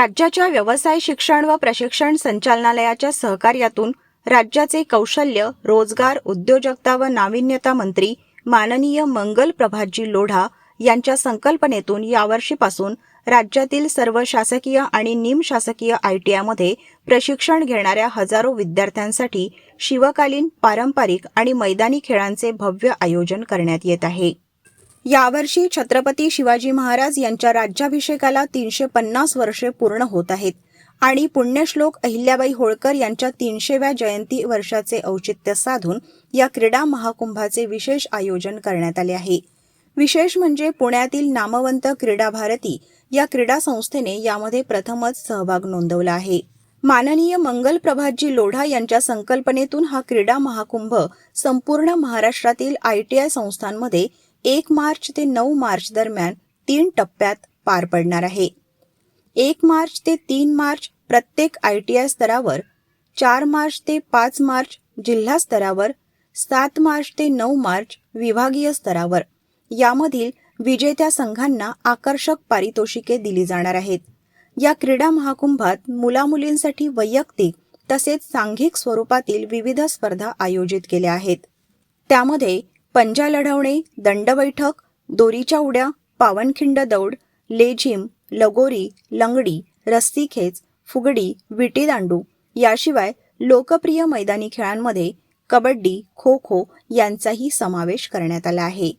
राज्याच्या व्यवसाय शिक्षण व प्रशिक्षण संचालनालयाच्या सहकार्यातून राज्याचे कौशल्य रोजगार उद्योजकता व नाविन्यता मंत्री माननीय मंगल प्रभातजी लोढा यांच्या संकल्पनेतून यावर्षीपासून राज्यातील सर्व शासकीय आणि निमशासकीय आयटीआयमध्ये प्रशिक्षण घेणाऱ्या हजारो विद्यार्थ्यांसाठी शिवकालीन पारंपरिक आणि मैदानी खेळांचे भव्य आयोजन करण्यात येत आहे. यावर्षी छत्रपती शिवाजी महाराज यांच्या राज्याभिषेकाला तीनशे पन्नास वर्षे पूर्ण होत आहेत. आणि पुण्यश्लोक अहिल्याबाई होळकर यांच्या तीनशेव्या जयंती वर्षाचे औचित्य साधून या क्रीडा महाकुंभाचे विशेष आयोजन करण्यात आले आहे. विशेष म्हणजे पुण्यातील नामवंत क्रीडा भारती या क्रीडा संस्थेने यामध्ये प्रथमच सहभाग नोंदवला आहे. माननीय मंगल प्रभातजी लोढा यांच्या संकल्पनेतून हा क्रीडा महाकुंभ संपूर्ण महाराष्ट्रातील आयटीआय संस्थांमध्ये एक मार्च ते नऊ मार्च दरम्यान तीन टप्प्यात पार पडणार आहे. एक मार्च ते तीन मार्च प्रत्येक आय टी आय स्तरावर चार मार्च ते पाच मार्च जिल्हा स्तरावर सात मार्च ते नऊ मार्च विभागीय स्तरावर. यामधील विजेत्या संघांना आकर्षक पारितोषिके दिली जाणार आहेत. या क्रीडा महाकुंभात मुलामुलींसाठी वैयक्तिक तसेच सांघिक स्वरूपातील विविध स्पर्धा आयोजित केल्या आहेत. त्यामध्ये पंजा लढवणे दंडबैठक दोरीच्या उड्या पावनखिंड दौड लेझिम लगोरी लंगडी रस्सीखेच फुगडी विटीदांडू याशिवाय लोकप्रिय मैदानी खेळांमध्ये कबड्डी खो खो यांचाही समावेश करण्यात आला आहे.